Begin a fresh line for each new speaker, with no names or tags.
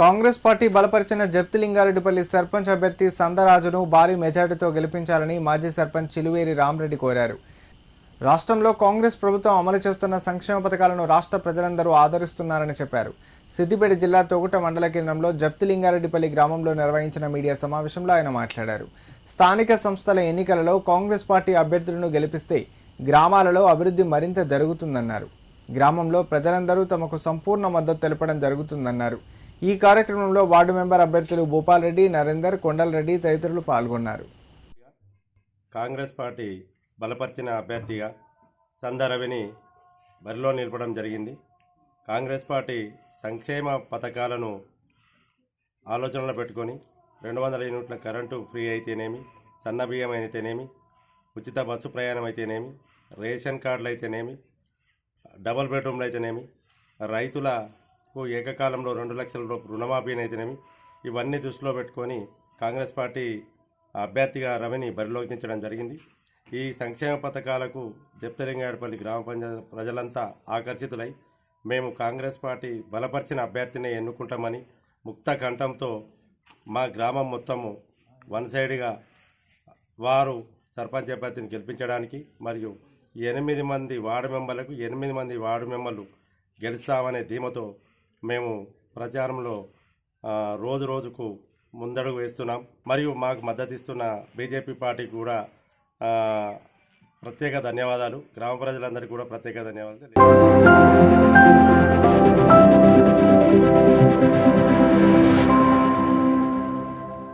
Congress party బలపరిచిన జప్తిలింగారెడ్డిపల్లి సర్పంచ్ అభ్యర్థి సందరాజును భారీ మెజార్టీతో గెలిపించాలని మాజీ సర్పంచ్ చిలువేరి రామరెడ్డి కోరారు. రాష్ట్రంలో కాంగ్రెస్ ప్రభుత్వం అమలు చేస్తున్న సంక్షేమ పథకాలను రాష్ట్ర ప్రజలందరూ ఆదరిస్తున్నారని చెప్పారు. సిద్దిపేట జిల్లా తొగుట మండల కేంద్రంలో జప్తిలింగారెడ్డిపల్లి గ్రామంలో నిర్వహించిన మీడియా సమావేశంలో ఆయన మాట్లాడారు. స్థానిక సంస్థల ఎన్నికలలో కాంగ్రెస్ పార్టీ అభ్యర్థులను గెలిపిస్తే గ్రామాలలో అభివృద్ధి మరింత జరుగుతుందన్నారు. గ్రామంలో ప్రజలందరూ తమకు సంపూర్ణ మద్దతు తెలపడం జరుగుతుందన్నారు. ఈ కార్యక్రమంలో వార్డు మెంబర్ అభ్యర్థులు భూపాల్ రెడ్డి నరేందర్ కొండలరెడ్డి తదితరులు పాల్గొన్నారు.
కాంగ్రెస్ పార్టీ బలపరిచిన అభ్యర్థిగా సందరవిని బరిలో నిలపడం జరిగింది. కాంగ్రెస్ పార్టీ సంక్షేమ పథకాలను ఆలోచనలో పెట్టుకొని రెండు వందల యూనిట్ల కరెంటు ఫ్రీ అయితేనేమి సన్న బియ్యం అయితేనేమి ఉచిత బస్సు ప్రయాణం అయితేనేమి రేషన్ కార్డులు అయితేనేమి డబుల్ బెడ్రూమ్లు అయితేనేమి రైతుల రైతులకు ఏకకాలంలో రెండు లక్షల రూపాయలు రుణమాఫీని ఇవన్నీ దృష్టిలో పెట్టుకొని కాంగ్రెస్ పార్టీ అభ్యర్థిగా రవిని బరిలోకించడం జరిగింది. ఈ సంక్షేమ పథకాలకు జప్తలింగాడపల్లి గ్రామ పంచాయతీ ప్రజలంతా ఆకర్షితులై మేము కాంగ్రెస్ పార్టీ బలపరిచిన అభ్యర్థిని ఎన్నుకుంటామని ముక్త కంఠంతో మా గ్రామం మొత్తము వన్ సైడ్గా వారు సర్పంచ్ అభ్యర్థిని గెలిపించడానికి మరియు ఎనిమిది మంది వార్డు మెంబర్లకు ఎనిమిది మంది వార్డు మెంబర్లు గెలుస్తామనే ధీమతో మేము ప్రచారంలో రోజు రోజుకు ముందడుగు వేస్తున్నాం. మరియు మాకు మద్దతిస్తున్న బీజేపీ పార్టీకి కూడా ప్రత్యేక ధన్యవాదాలు. గ్రామ ప్రజలందరికీ కూడా ప్రత్యేక ధన్యవాదాలు